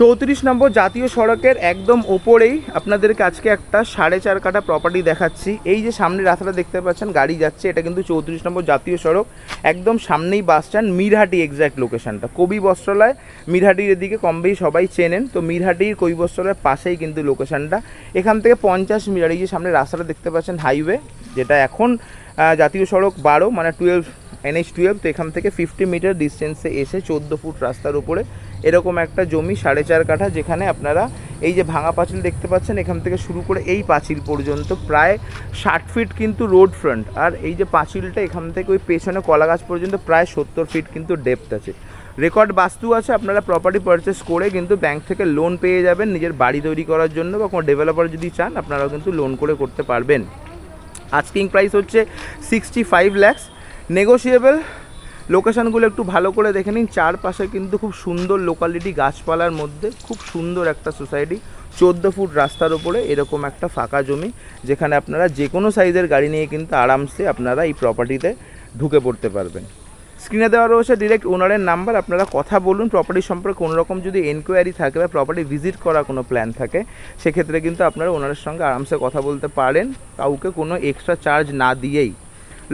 চৌত্রিশ নম্বর জাতীয় সড়কের একদম ওপরেই আপনাদেরকে আজকে একটা সাড়ে চার কাটা প্রপার্টি দেখাচ্ছি। এই যে সামনে রাস্তাটা দেখতে পাচ্ছেন, গাড়ি যাচ্ছে, এটা কিন্তু চৌত্রিশ নম্বর জাতীয় সড়ক। একদম সামনেই বাস স্ট্যান্ড মিরহাটি এক্স্যাক্ট লোকেশনটা কবি বস্ত্রালয়, মিরহাটির এদিকে কম বেশি সবাই চেনেন, তো মিরহাটির কবি বস্ত্রালয়ের পাশেই কিন্তু লোকেশনটা এখান থেকে পঞ্চাশ মিটার, এই যে সামনে রাস্তাটা দেখতে পাচ্ছেন হাইওয়ে যেটা এখন জাতীয় সড়ক বারো মানে টুয়েলভ এনএইচ টুয়েলভ তো এখান থেকে ফিফটি মিটার ডিস্টেন্সে এসে চোদ্দ ফুট রাস্তার উপরে এরকম একটা জমি, সাড়ে চার কাঠা, যেখানে আপনারা এই যে ভাঙা পাঁচিল দেখতে পাচ্ছেন, এখান থেকে শুরু করে এই পাঁচিল পর্যন্ত প্রায় ষাট ফিট কিন্তু রোড ফ্রন্ট আর এই যে পাঁচিলটা এখান থেকে ওই পেছনে কলা গাছ পর্যন্ত প্রায় সত্তর ফিট কিন্তু ডেপথ আছে। রেকর্ড বাস্তু আছে, আপনারা প্রপার্টি পারচেস করে কিন্তু ব্যাংক থেকে লোন পেয়ে যাবেন, নিজের বাড়ি তৈরি করার জন্য বা কোনো ডেভেলপার যদি চান, আপনারাও কিন্তু লোন করে করতে পারবেন। আস্কিং প্রাইস হচ্ছে সিক্সটি ফাইভ ল্যাক্স নেগোসিয়েবল লোকেশনগুলো একটু ভালো করে দেখে নিন। চারপাশে কিন্তু খুব সুন্দর লোকালিটি গাছপালার মধ্যে। খুব সুন্দর একটা সোসাইটি চোদ্দ ফুট রাস্তার ওপরে এরকম একটা ফাঁকা জমি, যেখানে আপনারা যে কোনো সাইজের গাড়ি নিয়ে কিন্তু আরামসে আপনারা এই প্রপার্টিতে ঢুকে পড়তে পারবেন। স্ক্রিনে দেওয়া রয়েছে ডিরেক্ট ওনারের নাম্বার আপনারা কথা বলুন প্রপার্টি সম্পর্কে কোনো রকম যদি এনকোয়ারি থাকে বা প্রপার্টি ভিজিট করার কোনো প্ল্যান থাকে, সেক্ষেত্রে কিন্তু আপনারা ওনারের সঙ্গে আরামসে কথা বলতে পারেন। কাউকে কোনো এক্সট্রা চার্জ না দিয়েই।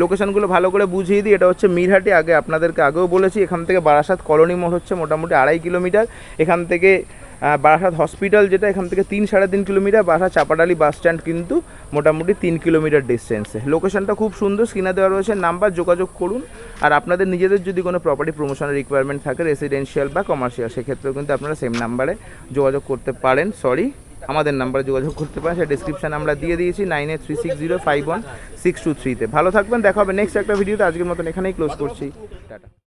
লোকেশনগুলো ভালো করে বুঝিয়ে দিই, এটা হচ্ছে মিরহাটি। আগে আপনাদেরকে আগেও বলেছি, এখান থেকে বারাসাত কলোনি মোড় হচ্ছে মোটামুটি আড়াই কিলোমিটার। এখান থেকে বারাসাত হসপিটাল যেটা, এখান থেকে তিন সাড়ে তিন kilometre, Barasat Chapadali bus stand কিন্তু মোটামুটি তিন কিলোমিটার ডিস্টেন্সে লোকেশনটা খুব সুন্দর, স্ক্রিনে দেওয়া রয়েছে নাম্বার, যোগাযোগ করুন। আর আপনাদের নিজেদের যদি কোনো প্রপার্টি প্রমোশনের রিকোয়ারমেন্ট থাকে রেসিডেন্সিয়াল বা কমার্শিয়াল সেক্ষেত্রেও কিন্তু আপনারা সেম নাম্বারে যোগাযোগ করতে পারেন। সরি আমাদের নাম্বারে যোগাযোগ করতে পারেন। সেটা ডিসক্রিপশান আমরা দিয়ে দিয়েছি nine eight three six zero five one six two থ্রিতে ভালো থাকবেন, দেখা হবে নেক্সট একটা ভিডিওতে আজকের মতন এখানেই ক্লোজ করছি। টাটা।